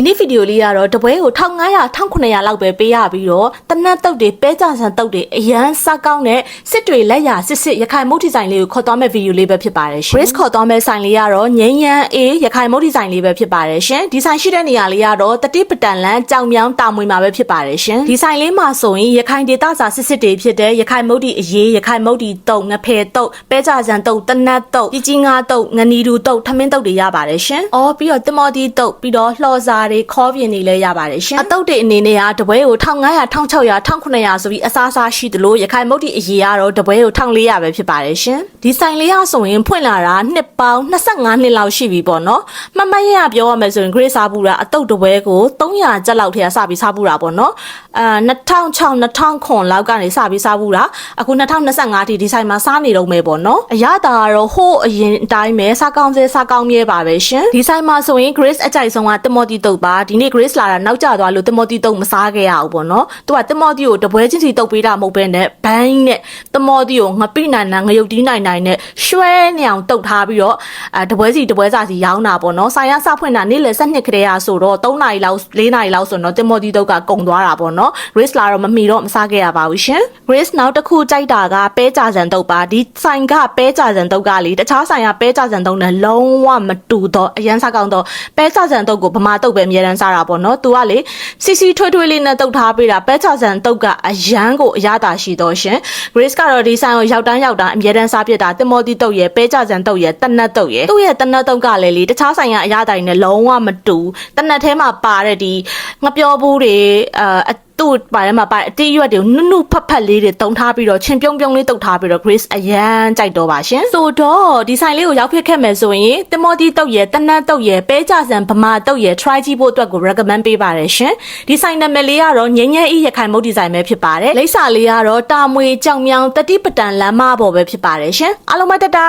ဒီနေ့ဗီဒီယိုလေးကတော့တပွဲကို1500 1900လောက်ပဲပေးရပြီးတော့တနတ်တုတ်တွေပဲကြဆန်တုတ်တွေအရန်စားကောင်းတဲ့စစ်တွေလက်ရစစ်စစ်ရခိုင်မုတ်ဒီဇိုင်းလေးကိုခေါ်သွားမဲ့ဗီဒီယိုလေးပဲဖြစ်ပါတယ်ရှင် Grace ခေါ်သွားမဲ့ဆိုင်လေးကတော့ငိမ့်ရန်အေးရခိုင်မုတ်ဒီဇိုင်းလေးပဲဖြစ်ပါတယ်ရှင်ဒီဆိုင်ရှိတဲ့နေရာလေးကတော့တတိပတန်လန်ကြောင်မြောင်းတာမွေမှာပဲဖြစ်ပါတယ်ရှင်ဒီဆိုင်လေးမှာဆိုရင်ရခိုင်ဒေသစာစစ်စစ်တွေဖြစ်တဲ့ရခိုင်မုတ်ဒီအရေးရခိုင်မုတ်ဒီတုတ်ငဖယ်တုတ်ပဲကြဆန်တုတ်တနတ်တုတ်ကြီးကြီးငါတုတ်ငနီတူတုတ်ထမင်းတုတ်တွေရပါတယ်ရှင်အော်ပြီးတော့တမော်တီတုတ်ပြီးတော့လှော်စာတွေခေါ်ပြင်းတွေလည်းရပါတယ်ရှင်အတုတ်တွေအနေနဲ့ကတပွဲကို1500 1600 1900ဆိုပြီးအစားအစားရှိသလိုရခိုင်မုတ်ဒီအရေးကတော့တပွဲကို1400ပဲဖြစ်ပါတယ်ရှင်ဒီဆိုင်လေးကဆိုရင်ဖွင့်လာတာနှစ်ပေါင်း25နှစ်လောက်ရှိပြီပေါ့နော်မှတ်မှတ်ရရပြောရမယ်ဆိုရင် Grace စားပူတာအတုတ်တပွဲကို300ကျပ်လောက်ထဲကစပြီးစားပူတာပေါ့နော်အာ2006 2009လောက်ကနေစပြီးစားပူတာအခု2025ထိဒီဆိုင်မှာစားနေတော့မယ်ပေါ့နော်အရသာကတော့ဟိုးအရင်အတိုင်းပဲစားကောင်းစေးစားကောင်းမြဲပါပဲရှင်ဒီဆိုင်မှာဆိုရင် Grace အကြိုက်ဆုံးကတမော်တီတုတ်ပါဒီနေ့ Grace လာတာနောက်ကျသွားလို့တမော်တီတုတ်မစားခဲ့ရဘူးပေါ့နော်သူကတမော်တီကိုတပွဲချင်းစီတုတ်ပေးတာမဟုတ်ဘဲနဲ့ဘိုင်းနဲ့တမော်တီကိုငပိနိုင်နိုင်ငရုတ်တီးနိုင်နိုင်နဲ့ရွှဲနေအောင်တုတ်ထားပြီးတော့အဲတပွဲစီတပွဲစာစီရောင်းတာပေါ့နော်ဆိုင်ရစဖွင့်တာနေ့လယ်7နှစ်ခရေရဆိုတော့3နာရီလောက်4နာရီလောက်ဆိုတော့တမော်တီတုတ်ကကုန်သွားတာပေါ့နော် Grace လာတော့မမီတော့မစားခဲ့ရပါဘူးရှင် Grace နောက်တစ်ခုကြိုက်တာကပဲကြစံတုတ်ပါဒီဆိုင်ကပဲကြစံတုတ်ကလေတခြားဆိုင်ကပဲကြစံတုတ်နဲ့လုံးဝမတူတော့အရန်စားကောင်းတော့ပဲကြစံတုတ်ကိုဗမာတုတ်ပဲအများတန်းစားတာပေါ့နော်သူကလေစီစီထွေးထွေးလေးနဲ့တုတ်ထားပေးတာပဲကြစံတုတ်ကအရန်ကိုအရသာရှိတော့ရှင် Grace ကတော့ဒီဆိုင်ကိုရောက်တန်းရောက်တန်းအများတန်းစားပြစ်တာတင်မော်တီတုတ်ရဲ့ပဲကြစံတုတ်ရဲ့တနတ်တုတ်ရဲ့သူ့ရဲ့တနတ်တုတ်ကလည်းလေတခြားဆိုင်ကအရသာတွေနဲ့လုံးဝမတူတနတ်ထဲမှာပါတဲ့ဒီငပြောဘူးတွေအဲ သူ့ပါထဲမှာပါအတိရွက်တွေကိုနုနုဖတ်ဖတ်လေးတွေတုံထားပြီးတော့ချင်းပြုံးပြုံးလေးတုတ်ထားပြီးတော့ Grace အရန်ကြိုက်တော့ပါရှင်ဆိုတော့ဒီဆိုင်လေးကိုရောက်ဖြစ်ခဲ့မယ်ဆိုရင်တင်မော်တီတုတ်ရဲ့တနတ်တုတ်ရဲ့ပဲကြဆန်ဗမာတုတ်ရဲ့ try ကြည့်ဖို့အတွက်ကို recommend ပေးပါတယ်ရှင်ဒီဆိုင်နာမည်လေးကတော့ငញ្ញဲဤရခိုင်မုတ်ဒီဇိုင်းပဲဖြစ်ပါတယ်လိပ်စာလေးကတော့တာမွေကြောင်မြောင်တတိပတန်လမ်းမပေါ်ပဲဖြစ်ပါတယ်ရှင်အားလုံးမတတာ